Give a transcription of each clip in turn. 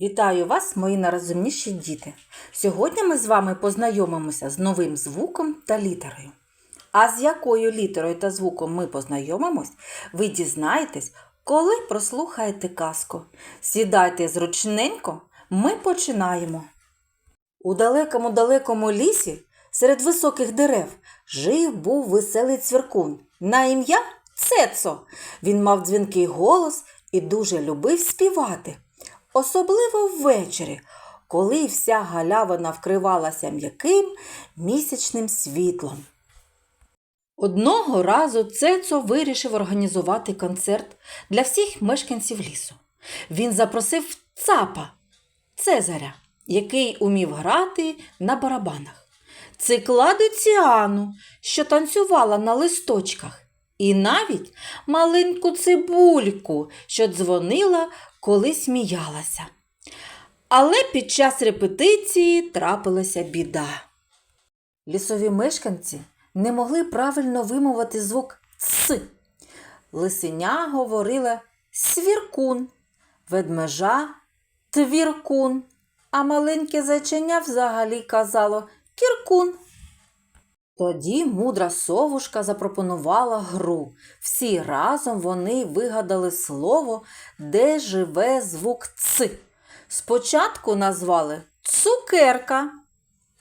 Вітаю вас, мої найрозумніші діти! Сьогодні ми з вами познайомимося з новим звуком та літерою. А з якою літерою та звуком ми познайомимось, ви дізнаєтесь, коли прослухаєте казку. Сідайте зручненько, ми починаємо. У далекому далекому лісі, серед високих дерев, жив був веселий цвіркун. На ім'я Цецо. Він мав дзвінкий голос і дуже любив співати. Особливо ввечері, коли вся галявина вкривалася м'яким місячним світлом. Одного разу Цецо вирішив організувати концерт для всіх мешканців лісу. Він запросив цапа Цезаря, який умів грати на барабанах, цикладу Ціану, що танцювала на листочках, і навіть маленьку цибульку, що дзвонила, коли сміялася. Але під час репетиції трапилася біда. Лісові мешканці не могли правильно вимовити звук Ц. Лисеня говорила свіркун, ведмежа твіркун, а маленьке зайченя взагалі казало кіркун. Тоді мудра совушка запропонувала гру. Всі разом вони вигадали слово, де живе звук Ц. Спочатку назвали цукерка,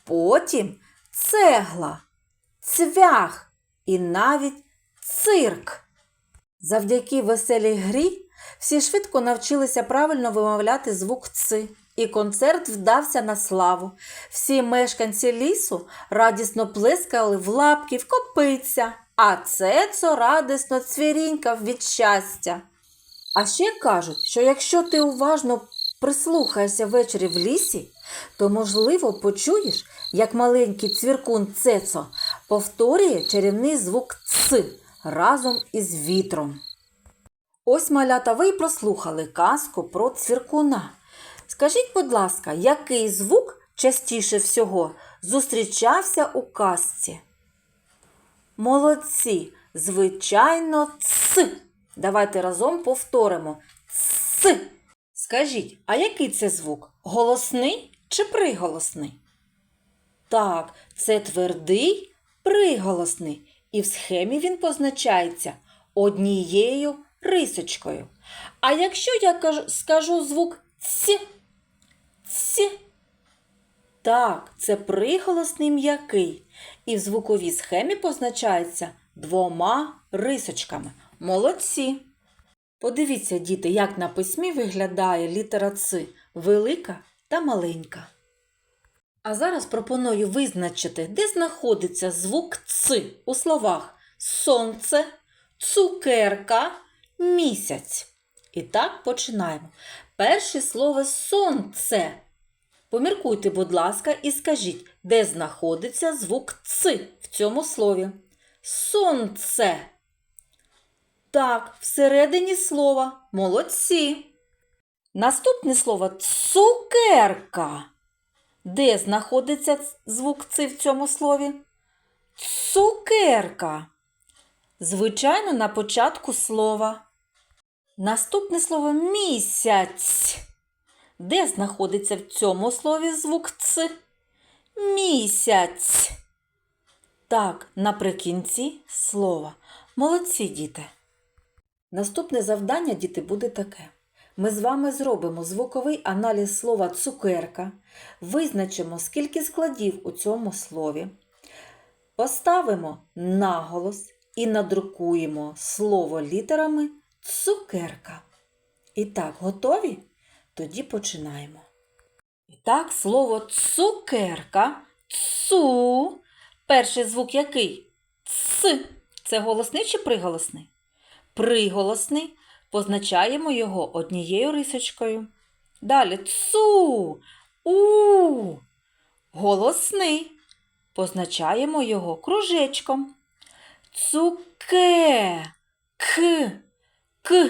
потім цегла, цвях і навіть цирк. Завдяки веселій грі всі швидко навчилися правильно вимовляти звук Ц. І концерт вдався на славу. Всі мешканці лісу радісно плескали в лапки, в копиця, а Цецо радісно цвірінькав від щастя. А ще кажуть, що якщо ти уважно прислухаєшся ввечері в лісі, то, можливо, почуєш, як маленький цвіркун Цецо повторює чарівний звук Ц разом із вітром. Ось малята ви й прослухали казку про цвіркуна. Скажіть, будь ласка, який звук частіше всього зустрічався у казці? Молодці, звичайно, ц. Давайте разом повторимо ц. Скажіть, а який це звук? Голосний чи приголосний? Так, це твердий приголосний, і в схемі він позначається однією рисочкою. А якщо я скажу звук ц, ц, так, це приголосний м'який, і в звуковій схемі позначається двома рисочками. Молодці! Подивіться, діти, як на письмі виглядає літера Ц велика та маленька. А зараз пропоную визначити, де знаходиться звук Ц у словах сонце, цукерка, місяць. І так починаємо. Перше слово сонце. Поміркуйте, будь ласка, і скажіть, де знаходиться звук Ц в цьому слові. Сонце. Так, всередині слова. Молодці. Наступне слово цукерка. Де знаходиться звук Ц в цьому слові? Цукерка. Звичайно, на початку слова. Наступне слово місяць. Де знаходиться в цьому слові звук Ц? Місяць. Так, наприкінці слова. Молодці діти. Наступне завдання, діти, буде таке. Ми з вами зробимо звуковий аналіз слова цукерка, визначимо, скільки складів у цьому слові, поставимо наголос і надрукуємо слово літерами цукерка. І так, готові? Тоді починаємо. І так, слово цукерка, цу. Перший звук який? Ц. Це голосний чи приголосний? Приголосний. Позначаємо його однією рисочкою. Далі цу. У. Голосний. Позначаємо його кружечком. Цуке. К. К.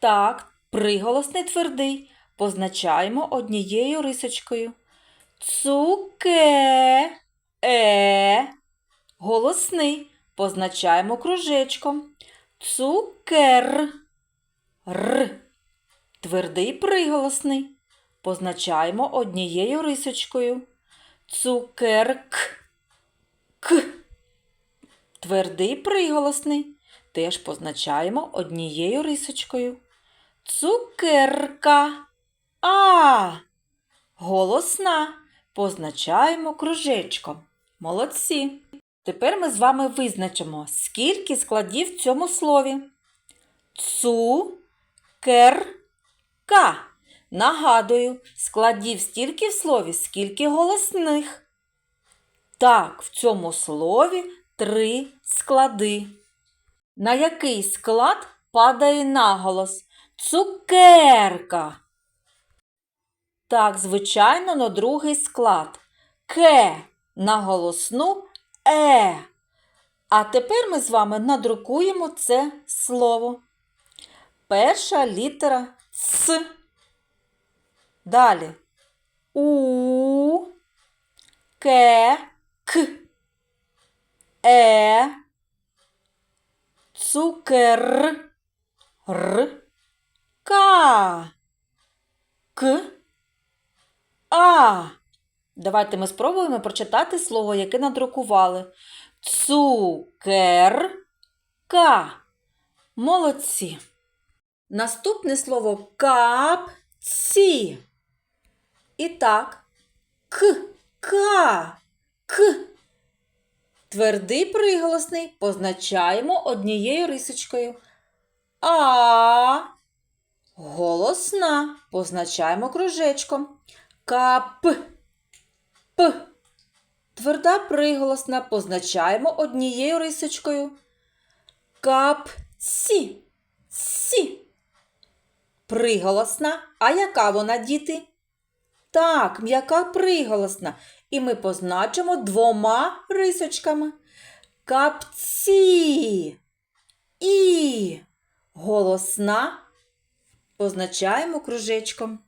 Так, приголосний твердий. Позначаємо однією рисочкою. Цуке. Е. Голосний. Позначаємо кружечком. Цукер. Р. Твердий приголосний. позначаємо однією рисочкою. Цукерк. К. Твердий приголосний теж позначаємо однією рисочкою. Цукерка. А. Голосна. Позначаємо кружечком. Молодці. Тепер ми з вами визначимо, скільки складів в цьому слові. Цукерка. Нагадую, складів стільки в слові, скільки голосних. Так, в цьому слові три склади. На який склад падає наголос? Цукерка. Так, звичайно, на другий склад. Ке на голосну е. А тепер ми з вами надрукуємо це слово. Перша літера С. Далі. У. Ке. К. Е. Цукер. Р. Ка. К. А. Давайте ми спробуємо прочитати слово, яке надрукували. Цукерка. Молодці. Наступне слово капці. І так. К. Ка. К. Твердий приголосний позначаємо однією рисочкою. А. Голосна позначаємо кружечком. Кап. П. Тверда приголосна позначаємо однією рисочкою. Капці. Сі. Приголосна. А яка вона, діти? Так, м'яка приголосна. І ми позначимо двома рисочками. Капці. І. Голосна. Позначаємо кружечком.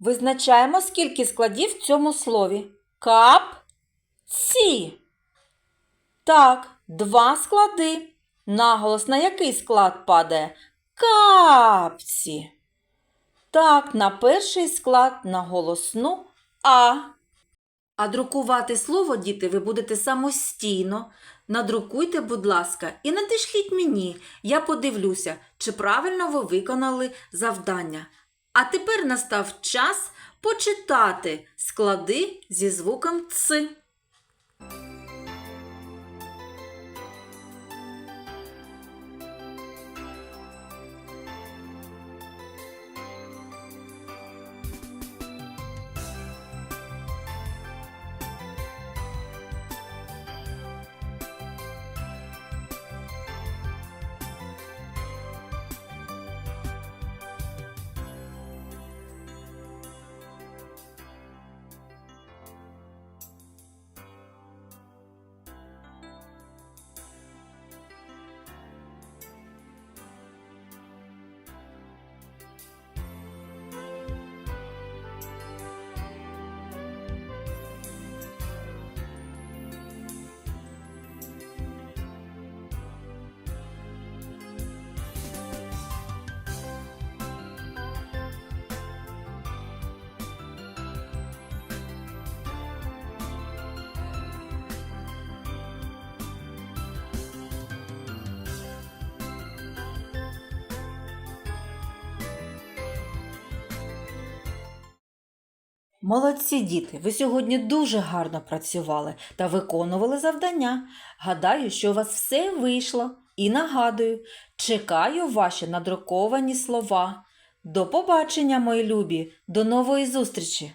Визначаємо, скільки складів в цьому слові. Кап-ці. Так, два склади. Наголос на який склад падає? Капці. Так, на перший склад на голосну А. А друкувати слово, діти, ви будете самостійно. Надрукуйте, будь ласка, і надішліть мені. Я подивлюся, чи правильно ви виконали завдання. А тепер настав час почитати склади зі звуком Ц. Молодці діти, ви сьогодні дуже гарно працювали та виконували завдання. Гадаю, що у вас все вийшло. І нагадую, чекаю ваші надруковані слова. До побачення, мої любі, до нової зустрічі!